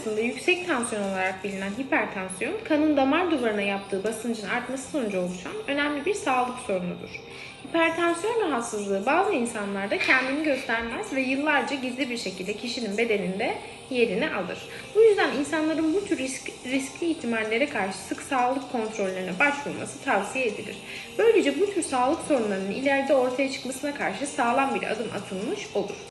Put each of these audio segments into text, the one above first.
arasında yüksek tansiyon olarak bilinen hipertansiyon, kanın damar duvarına yaptığı basıncın artması sonucu oluşan önemli bir sağlık sorunudur. Hipertansiyon rahatsızlığı bazı insanlarda kendini göstermez ve yıllarca gizli bir şekilde kişinin bedeninde yerini alır. Bu yüzden insanların bu tür risk, riskli ihtimallere karşı sık sağlık kontrollerine başvurması tavsiye edilir. Böylece bu tür sağlık sorunlarının ileride ortaya çıkmasına karşı sağlam bir adım atılmış olur.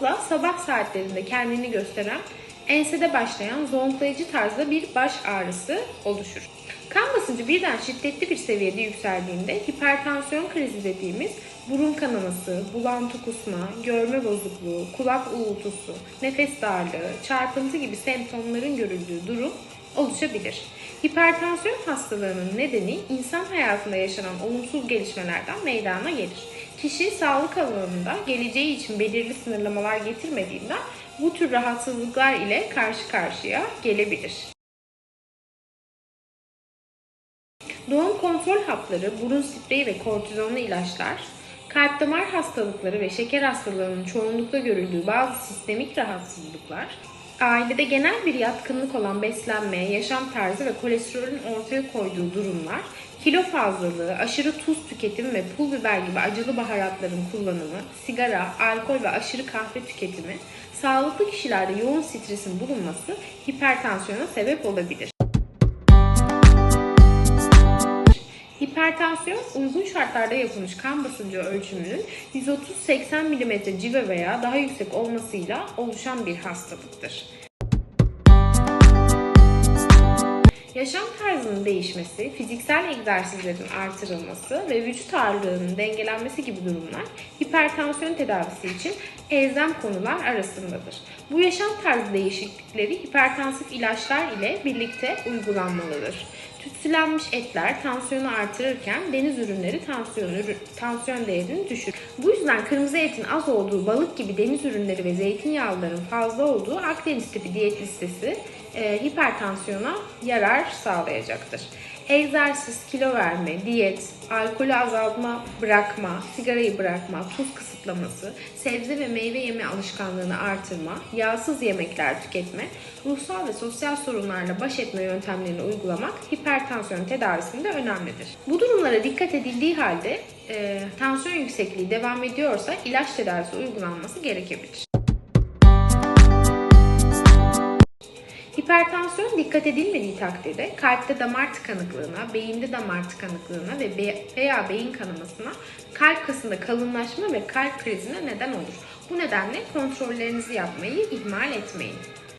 Çoğunlukla sabah saatlerinde kendini gösteren, ensede başlayan zonklayıcı tarzda bir baş ağrısı oluşur. Kan basıncı birden şiddetli bir seviyede yükseldiğinde hipertansiyon krizi dediğimiz burun kanaması, bulantı kusma, görme bozukluğu, kulak uğultusu, nefes darlığı, çarpıntı gibi semptomların görüldüğü durum oluşabilir. Hipertansiyon hastalığının nedeni insan hayatında yaşanan olumsuz gelişmelerden meydana gelir. Kişi sağlık alanında geleceği için belirli sınırlamalar getirmediğinden bu tür rahatsızlıklar ile karşı karşıya gelebilir. Doğum kontrol hapları, burun spreyi ve kortizonlu ilaçlar, kalp damar hastalıkları ve şeker hastalığının çoğunlukla görüldüğü bazı sistemik rahatsızlıklar, ailede genel bir yatkınlık olan beslenme, yaşam tarzı ve kolesterolün ortaya koyduğu durumlar, kilo fazlalığı, aşırı tuz tüketimi ve pul biber gibi acılı baharatların kullanımı, sigara, alkol ve aşırı kahve tüketimi, sağlıklı kişilerde yoğun stresin bulunması hipertansiyona sebep olabilir. Hipertansiyon uygun şartlarda yapılmış kan basıncı ölçümünün 130-80 mm civa veya daha yüksek olmasıyla oluşan bir hastalıktır. Yaşam tarzının değişmesi, fiziksel egzersizlerin artırılması ve vücut ağırlığının dengelenmesi gibi durumlar hipertansiyon tedavisi için elzem konular arasındadır. Bu yaşam tarzı değişiklikleri hipertansif ilaçlar ile birlikte uygulanmalıdır. Tütsülenmiş etler tansiyonu artırırken deniz ürünleri tansiyon, ürün, tansiyon değerini düşürür. Bu yüzden kırmızı etin az olduğu balık gibi deniz ürünleri ve zeytinyağlıların fazla olduğu Akdeniz tipi diyet listesi e, hipertansiyona yarar sağlayacaktır. Egzersiz, kilo verme, diyet, alkolü azaltma, bırakma, sigarayı bırakma, tuz kısıtlaması, sebze ve meyve yeme alışkanlığını artırma, yağsız yemekler tüketme, ruhsal ve sosyal sorunlarla baş etme yöntemlerini uygulamak hipertansiyon tedavisinde önemlidir. Bu durumlara dikkat edildiği halde e, tansiyon yüksekliği devam ediyorsa ilaç tedavisi uygulanması gerekebilir. Hipertansiyon dikkat edilmediği takdirde kalpte damar tıkanıklığına, beyinde damar tıkanıklığına ve be- veya beyin kanamasına, kalp kasında kalınlaşma ve kalp krizine neden olur. Bu nedenle kontrollerinizi yapmayı ihmal etmeyin.